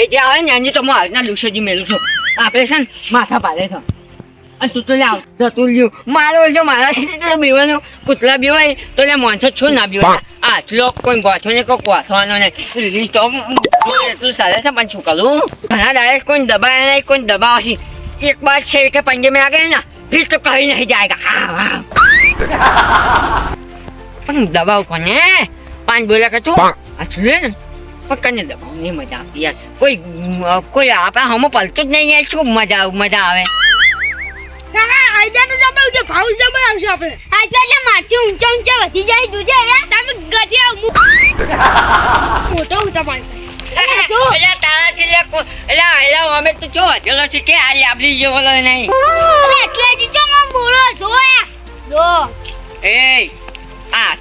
જે જે આવે ને એની તો હું આજના લુસેજી મેલું છું. આપણે છે ને માથા પાડે છે. અને તું તો લે આવતો તું લ્યું. મારો જો મારા બીવાનો. કૂતરા બીવાય તો લે માણસો છો ના બીવાય. આટલો કોઈ ગોઠો ને કોઈ વાંચવાનો ને. તો એટલું સારા છે પણ શું કરું? ઘણા ડાયરેક્ટ કોઈ દબાય નહીં કોઈ દબાવશે. એક વાર છે કે પંજે મેં આગળ ના ફિર તો કહી નહીં જાયગા પણ દબાવ કોને? પાંચ બોલ્યા કે તું? આટલું ને પણ કને દબાવ નહીં મજા આવતી યાર. કોઈ કોઈ આપણે હમો પલતું જ નહીં યાર. શું મજા આવે મજા આવે? એટલે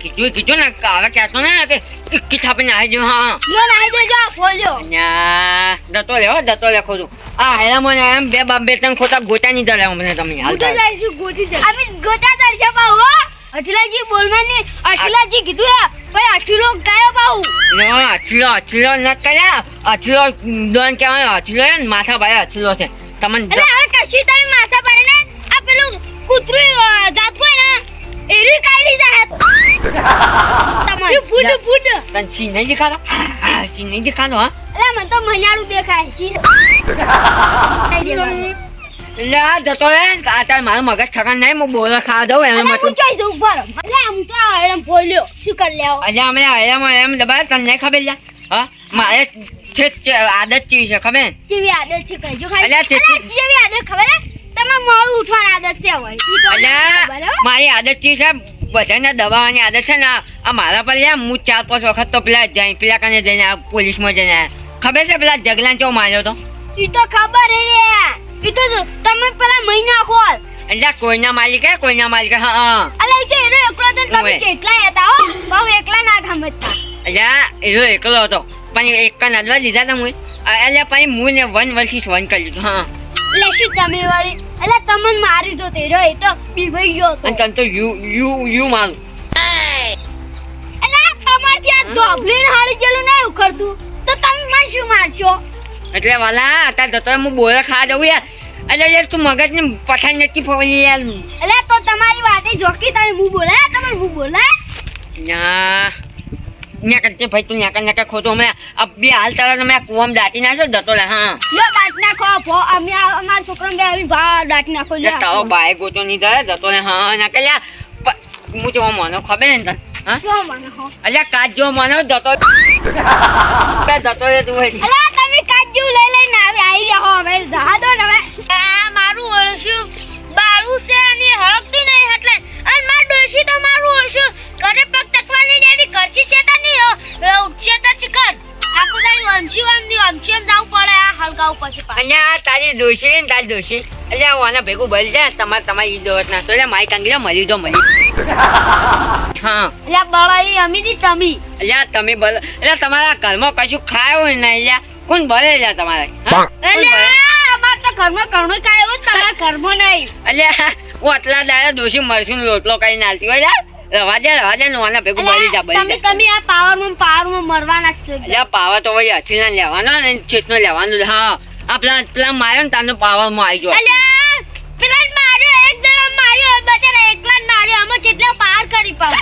કીધું કીધું ને હવે કહેશો ને કે ઇક્કી થાપીને આવી જો હા. લો નાઈ દેજો ખોલ્યો ના દતો લેવો દતો લેખો છું. આ હેલા મને એમ બે બાપ બે ત્રણ ખોટા ગોટા નહીં ધરાવ મને તમે હાલ ગોટા જઈશું ગોટી જાય અમે ગોટા દરજા બા હો. અઠલાજી બોલવાની અઠલાજી કીધું હે ભાઈ અઠલો કાયો બાઉ ના અછલો અછલો ન કર્યા. અછલો દોન કહેવાય અછલો હે ને માથા ભાઈ અછલો છે. તમને હવે કશું તમે માથા પડે ને આ પેલું કૂતરું હોય ને એરી કાઢી જાય તમારે. Food food. તન ચી નહીં દેખાડો ચી નહીં દેખાડો હા? એટલે મને તો મજાડું દેખાય છે. લા જતો રે આ તાર મારું મગજ ઠકાણ નહીં. હું બોલો ખાવા દઉં એમ મત હું ચાઈ દઉં ઉપર અરે હું તો આ બોલ્યો શું કરી લેવો અલ્યા અમે એમ એમ દબાય તને નહીં ખબર લા હા? મારે છે આદત ચી છે ખબર? ચીવી આદત છે કહેજો. ખાલી. અલ્યા, ચેતી- આદત ખબર હે? તમારે મોડું ઉઠવાની આદત છે વળી તો અલ્યા. મારી આદત છે બધાને દવાની આદત છે ને આ મારા પર લ્યા હું ચાર પાંચ વખત તો પેલા જઈ પેલા કને જઈને આ પોલીસમાં જઈને ખબર છે પેલા જગલાન ચો માર્યો તો? એ તો ખબર હે એ તો તમે પેલા મહિના ખોલ. એટલે કોઈના માલિક હે કોઈના માલિક હા હા અલ્યા કે એનો એકલો હતો તમે કેટલા હતા હો. બહુ એકલા ના ગમતા અલ્યા એનો એકલો હતો. પણ એક કન અડવા લીધા હતા હું એટલે પછી હું ને વન વર્ષી વન કરી લીધું હા. એટલે શું તમે વળી એટલે તમને મારી તો તેરો એ તો પીવાઈ ગયો અને તને તો યુ યુ યુ મારું એટલે તમાર ત્યાં ધોબલીને હારી ગયેલું ના ઉખડતું તો તમે મને શું મારશો? એટલે વાલા અત્યારે જતો હું બોલે ખા જવું યાર. એટલે યાર તું મગજ ને પઠાણ નથી ફોલી યાર. એટલે તો તમારી વાતે જોકી તમે હું બોલે? તમે હું બોલે? ના. ન્યા કરતે ભાઈ તું ન્યા કર ન્યા કર ખોટું હમણાં આ બે હાલ તારા મેં કુવામાં દાટી નાખ્યો જતો લે હા. લો દાટ નાખો ફો અમે અમાર અમારા છોકરાને બે આવી ભા દાટી નાખો લે તારો બાય ગોતો નહીં દે જતો લે હા ના કે લ્યા. હું જો મને ખબર ને તને? હા? જો મને હો. અલ્યા કાચ જો માનો જતો કે જતો લે તું ભાઈ અલા તમે કાજુ લઈ લઈને આવી આવી રહ્યા હવે જા દો ને હવે. આ મારું ઓળશું બાળું છે અને હળકતી નહીં એટલે અને માર ડોશી તો મારું ઓળશું ઘરે પગ તકવાની દેવી કરશી છે તા નહીં ઉઠશે તો શિકર આખું તારી વંશી વંશી વંશી એમ જાવું પડે આ હળગાવું પછી અહીંયા તારી ડોશી ને તારી દોશી અલ્યા હું આના ભેગું બળી જાય તમારે તમારી ઈ દોત ના. તો એટલે મારી કાંગીરા મળી તો મળી હા. એટલે બળાઈ અમી જી તમી. એટલે તમે બોલો એટલે તમારા ઘરમાં કશું ખાય હોય ને અલ્યા કોણ ભરે અલ્યા તમારે? એટલે? અમાર તો ઘરમાં ઘણું કાય એવું તમારા ઘરમાં નહીં. અલ્યા હું આટલા દાડા દોશી મરશું લોટલો કઈ નાલતી હોય રવા દે રવા દે નોના આના ભેગું બળી જા બળી તમે તમે આ પાવરમાં પાવરમાં મરવાના જ છો અલ્યા પાવર તો વળી હથીના લેવાનો ને ચેતનો લેવાનું હા આ પેલા પેલા માર્યો ને તાનો પાવામાં આવી અલ્યા પેલા માર્યો એક જણા માર્યો બચારા એકલા માર્યો. અમે કેટલો પાર કરી પાવ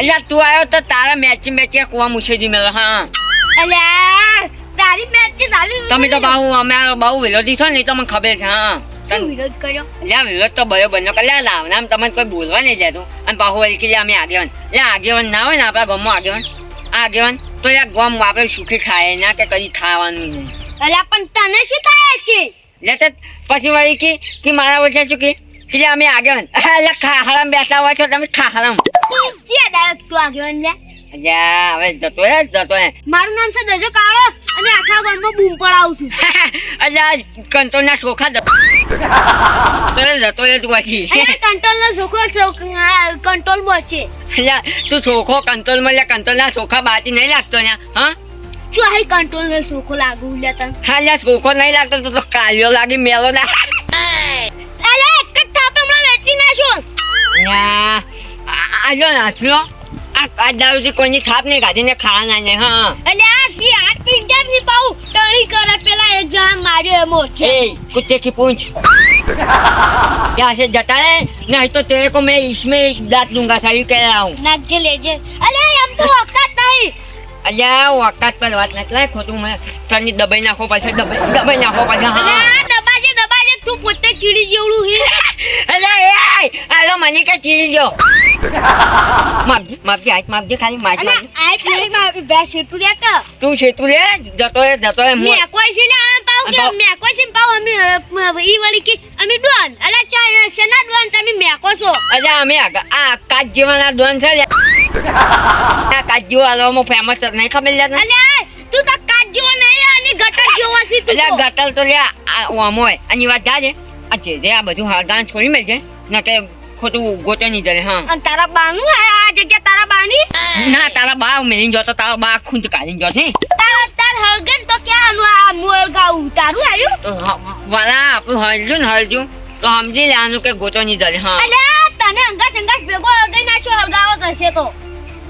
અલ્યા તું આવ્યો તો તારા મેચ મેચ કુવા મુસેજી મેલો હા. અલ્યા તારી મેચ તારી તમે તો બહુ અમે બહુ વિરોધી છો ને તો મને ખબર છે હા. શું વિરોધ કર્યો? અલ્યા વિરોધ તો બયો બન્યો કલ્યા લાવના તમને કોઈ બોલવા નહીં જતું અને પાહુ વળી કે અમે આગેવાન. એટલે આગેવાન ના હોય ને આપણા ગામમાં આગેવાન? આ આગેવાન તો યાર ગામ આપણે સુખી ખાય ના કે કદી ખાવાનું નહીં. અલ્યા પણ તને શું થાય છે? એટલે તો પછી વળી કે કે મારા ઓછા શું કે? કે અમે આગેવાન. એટલે ખાહરામ બેસતા હોય છો તમે ખાહરામ ચિયા દાડક તું આગેવાન લે. અલ્યા હવે જતો રે જતો રે મારું નામ છે દજો કાળો અને આખા ગામમાં બૂમ પડાવું છું. અલ્યા કંટ્રોલના ચોખા જતો રે જતો તું પછી કંટ્રોલ નો કંટ્રોલ છે તું ચોખો કંટ્રોલમાં કંટ્રોલના ચોખા બાટી નહીં લાગતો ને હા શું આહી કંટ્રોલ નો છોકરો લાગુ લે તને હા લ્યા ચોખો નહીં લાગતો તો તો કાલિયો લાગી મેલો લાગ અલ્યા એક જ થાપ હમણાં વેચી નાખ્યો ન્યા, આ જો નાચલો આ આ કોઈની થાપ નહીં કાઢીને ખાવાના નહીં હા આ સી આઠ પિંજા થી પાઉ ટણી કરે પેલા એક જણા માર્યો એમો છે ए कुत्ते की पूंछ यहाँ से जता है नहीं तो तेरे को मैं इसमें दांत दूंगा सही कह रहा हूँ નાખજે લેજે અલે એમ તો વખત નહીં અલ્યા વખત પર વાત નથી લાય ખોટું મેં તને દબાઈ નાખો પાછળ દબાઈ દબાઈ નાખો પાછળ અલે હા આ દબાજે દબાજે તું પોતે ચીડી જેવડું હે અલ્યા એ આય આલો મને કે ચીરી જો માપજે માપજી આજ માપજે ખાલી માજ માપજે આ પ્લેટમાં બે રે કે? તું છે લે? જતો રે જતો રે મે કોઈ છે લે આ પાઉ કે. મે કોઈ છે પાઉ અમે ઈ વળી કે અમે ડોન. અલા ચા શના ડોન તમે મેકો છો? અલા અમે આ કાચ જેવાના ડોન છે લ્યા. આ કાજ જેવા હાલવામાં ફેમસ નહીં ખબર લે અલા તું તો કાચ જેવો નહીં અને ગટર જેવો છે તું અલા. ગટલ તો લે આ ઓમોય. આની વાત જાજે આ જે આ બધું હાલગાન છોડી મેલજે? ના કે ખોટું નહીં જરે હા. અને તારા બાનું આ જગ્યા તારા બાની ના? તારા બા મેલીને જોતો તારા બા ખૂંદ કાઢી જોત હે તાર તાર હળગન તો ક્યાં આ મોલ ગાઉ તારું આવ્યું તો વાલા આપણું હળજું ને હલજું તો સમજી લેવાનું કે નહીં જરે હા. અલે તને અંગાસ અંગાસ ભેગો હળગાઈ નાખ્યો હળગાવો થશે તો.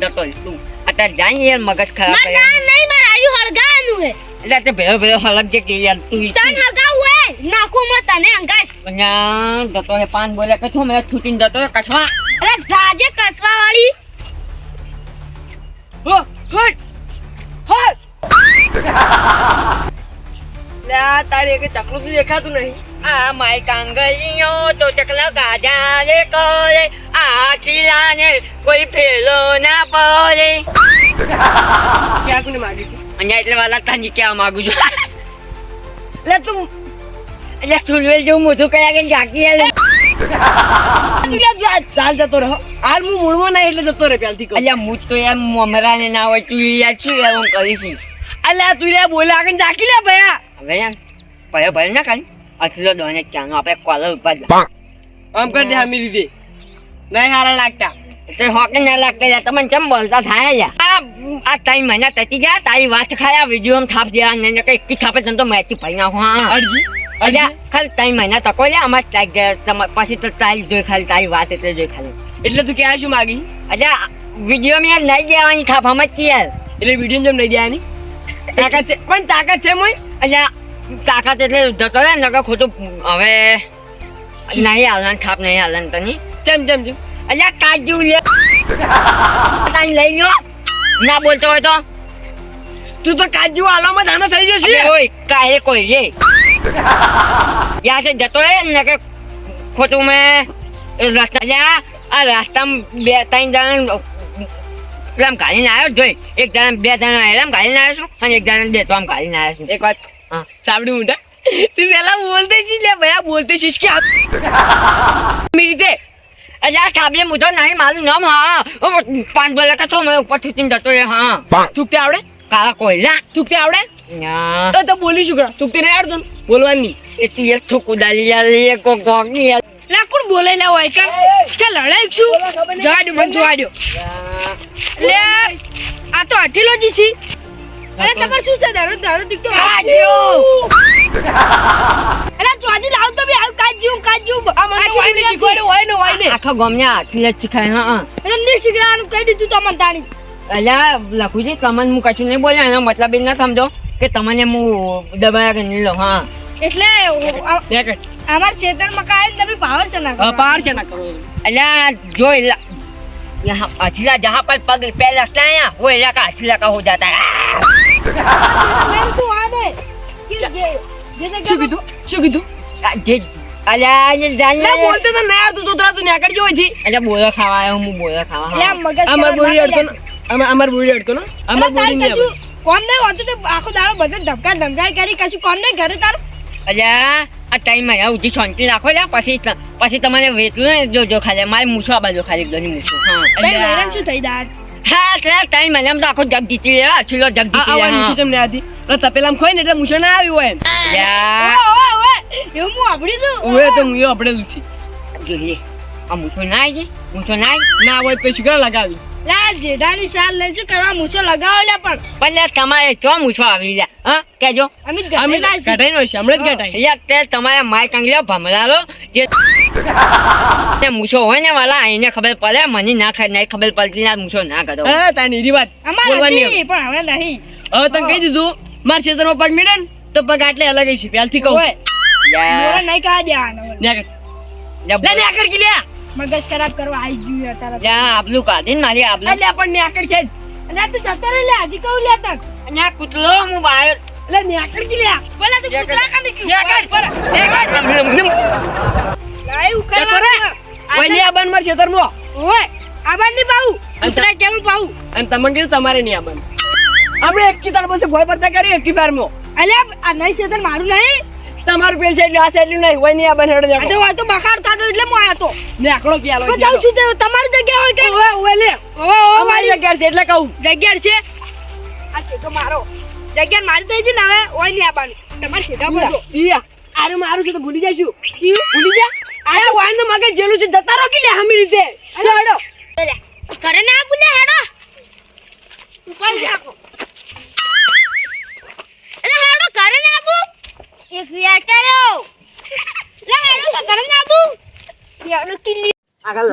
જતો તું અત્યારે જાય યાર મગજ ખરાબ માર ના નહીં મારા આયુ હળગાવાનું હે. એટલે તે ભેળો ભેળો હળગ જે કે યાર તું તન હળગાવું નાખું મત તને અંગાસ અહીંયા જતો પાન બોલ્યા કે છો મેં છૂટીને જતો કસવા કઠવા અલે રાજે કસવા વાળી હો હટ હટ લા તારે એક ચકલું તો દેખાતું નહીં. આ માય કાંગરીઓ તો ચકલા ગાજા રે કરે. આ ચીલાને કોઈ ફેલો ના પડે. ક્યાં કોને માગી તું? અહીંયા એટલે વાલા તાની ક્યાં માગું છું. એટલે તું એટલે સુલવેલ જેવું મોઢું કર્યા કે જાગી આલે. યાર ચાલ જતો રહો હાલ હું મૂળમાં ના એટલે જતો રહે પ્યાલથી અલ્યા મુજ તો એમ મમરાને ના હોય તું યાર શું એમ કરીશ અલ્યા તું લે બોલે આગળ જાગી લે ભયા. હવે યાર ભલે ભયો ના કરી અસલો દોને ચાનો આપણે કોલર ઉપર આમ કર દે હમી દીધી નહીં હારા લાગતા. તે હોકે ના લાગતા યાર તમને ચમ બોલતા થાય યાર. આ આ ત્રણ મહિના તતી ગયા તારી વાત ખાયા વીડિયો વીડિયો થાપ દે ને ને કઈ કી થાપે તને તો મેચી ભાઈ ના હા. અરજી? અલ્યા ખાલી ત્રણ મહિના તકો લે અમાર સ્ટ્રાઇક ગયા પછી તો તારી જોઈ ખાલી તારી વાત એટલે જોઈ ખાલી. એટલે તું ક્યાં શું માગી? અલ્યા વીડિયો માં નહીં દેવાની થાપ હમ જ યાર. એટલે વીડિયો જેમ નહીં દેવાની? તાકાત છે પણ તાકાત છે મોય અલ્યા તાકાત એટલે જતો રહે નકર ખોટું હવે નહીં હાલવાનું થાપ નહીં હાલવાનું તની. ચમ ચમ ચમ અલ્યા કાજુ લે. તાન લઈ લો ના બોલતો હોય તો. તું તો કાજુ હાલવામાં ધાનો થઈ જશે. ઓય કાહે કોઈ રે. યા છે જતો રે ને કે ખોટું મેં રસ્તા અલ્યા આ રાસ્તામાં બે ત્રણ જણા એમ ગાડીને આવ્યો જોઈ એક જણા બે જણા એમ ગાડીને આવ્યો છું અને એક જણા દેતો આમ ગાડીને આવ્યો છું. એક વાત હા સાંભળી મોટા તું પેલા બોલતે છીસ લે ભયા બોલતે છીસ કે મી રીતે? અલ્યા સાબલે મુધો નહીં મારું નામ હા પાંચ બોલા કે છો મેં ઉપર છૂટીને જતો રે હા. તુકતે આવડે? કાળા કોયલા. કે આવડે? તો તો બોલી શું કરા તુકતે યાર આવડતું બોલવાની. એ તું એક છોકું દાલી યાર કો ગોગી યાર લા કોણ બોલે લા હોય કે? કે લડાઈ છું? જાડ મન મને જોવા લે આ તો અઠેલો જી છી. અરે તમાર શું છે? દારૂ દારૂ દીકતો અરે ચોજી લાવ તો બી આવ કાજુ કાજુ આ મને તો વાઈને શીખવાડ્યો હોય ને હોય ને આખા ગામને હાથી જ શીખાય હા હા. અરે ને શીખડાનું કહી દીધું તો મને તાણી. અલ્યા લખું લખુજી તમને હું કશું નહીં બોલ્યા એનો મતલબ એ ના સમજો કે તમને હું દબાયા કે નહીં લો હા. એટલે અમાર ક્ષેત્રમાં કાંઈ તમે પાવર છે ના પાવર છે ના કરો. અલ્યા જો અછલા જહા પર પગ પે રખતા હૈ વો ઇલાકા અછલા કા હો જાતા હૈ શું કીધું? શું કીધું? જે અલ્યા જાન લે બોલતે તું તો તું નેકડ જો હતી અલ્યા બોલો ખાવા હું બોલો ખાવા મગજ અમર બોલી ના કરે. ને અમાર બોડી અડકો ને અમાર બોડી બોરી કોણ કશું હોતું તો આખો દાડો બધા ધમકા ધમકાઈ કરી કશું કોણ નહીં ઘરે તારું? અલ્યા આ ટાઈમમાં ઉધી શાંતિ રાખો લ્યા પછી પછી તમારે વેચવું ને જો જો ખાલી મારે મૂછો આ બાજુ ખાલી એકદમ મૂછો. હા. શું થઈ દાદ હા એટલે ટાઈમ મને એમ તો આખો જગ જીતી લે અછલો જગ જીતી લે આવવાની હા શું તમને આજી? તપેલામાં ખોઈ ને એટલે મૂછો ના આવ્યું હોય ને એવું હું આપડી છું ઓએ તો? હું આપડે છે જોઈએ. આ મૂછો ના આવી મૂછો ના ના હોય પછી છોકરા લગાવી? લા જેઠાની સાલ લઈ શું કરવા મૂછો લગાવો લે પણ? પણ તમારે ચો મૂછો આવી લ્યા હા? કેજો અમે અમે ઘરે ના છીએ. ઘટાઈ નો છે હમણાં જ ઘટાઈ યાર તે તમારે માય કાંગલ્યો ભમરાલો જે તે મૂછો હોય ને વાલા એને ખબર પડે મને ના ખ- નહીં ખબર પડતી ના મૂછો ના કરો. હા તારી એની વાત બોલવાની પણ હવે નહીં. હવે તને કહી દીધું મારા ક્ષેત્રમાં પગ મીડે તો પગ આટલે અલગ છે પહેલથી કહું. ઓય, નહીં કાઢ દેવાનો. લે કર. કે લે મગજ ખરાબ કરવા આવી ગયું અત્યારે. યા આબલું કાઢીને મારી આબલું. અલ્યા પણ ન્યા છે. અને તું જતો લે હજી કહું લે તક. અને આ કૂતરો હું બહાર એટલે ન્યા કી કે લે. બોલા તું કૂતરા કાંદી ગયું ન્યા પર ન્યા લાઈ લે ઉકળવા કરે દે. ઓય ન્યા બન મારા ઓય આબનની બાઉ કૂતરા કેવું બાઉ અને તમે કીધું તમારે ની આબન આપણે એક કી તાર પાસે ગોળ પડતા કરી એક કી મો. અલ્યા આ નહીં છે તને મારું નહીં. તમારું પેલ સાઈડ આ સાઈડ નહીં હોય નહીં બન હેડો આ તો આ બખાડ થતો એટલે હું આયો તો. આકડો કે આલો પણ છું તે તમારી જગ્યા હોય કે ઓય ઓય લે. ઓય ઓય અમારી મારી જગ્યા છે એટલે કહું. જગ્યા છે? આ છે તો મારો. જગ્યા મારી થઈ છે ને હવે ઓય નહીં આબાનું તમારે સીધા બોલો. ઈયા. આરે મારું છે તો ભૂલી જઈશું. ભૂલી જા આ વાયનો મગજ જેલું છે જતા રોકી કે લે હમી રીતે. ચડો. કરે ના ભૂલે હેડો. ઉપર જાકો અરે હેડો કરે ના આબુ એક વેટાયો લે હેડો ઘરે ના બુ યાનો કિલ્લી આગળ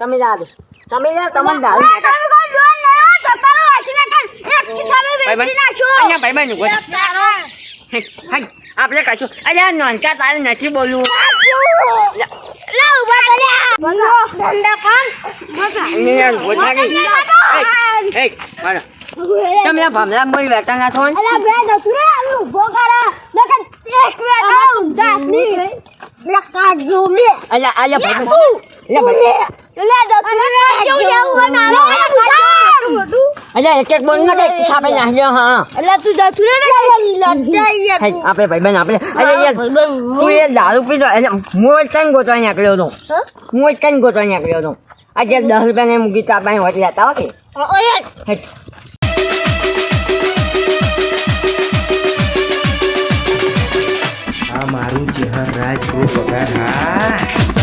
તમે જા દો. તમે જા તમને ના તમે કોઈ જોન ને જતારો વાસી ના કર એક કિસાબે વેચી નાખો અહીંયા ભાઈ ભાઈ ઊભો થા. હે, હે, આપણે કશું અરે આ નોનકા તારે નથી બોલવું. લે. ઊભા કર્યા ધંધા કે. મારો. તમે ભામલા મોઈ બેઠા ના થોન અલા બે દસરે ઊભો કરા નકર અલ્યા ભાઈ બેન યાર તું એ દારૂ પીધો એટલે હું કઈ ગોતવા નીકળ્યો હતો હું કઈ ગોતવા નીકળ્યો હતો આજે દસ રૂપિયા ને મૂકી તો આપણે હોટ લેતા હો કે ઓય હે, મારું જહારાજ કો પગાર હા.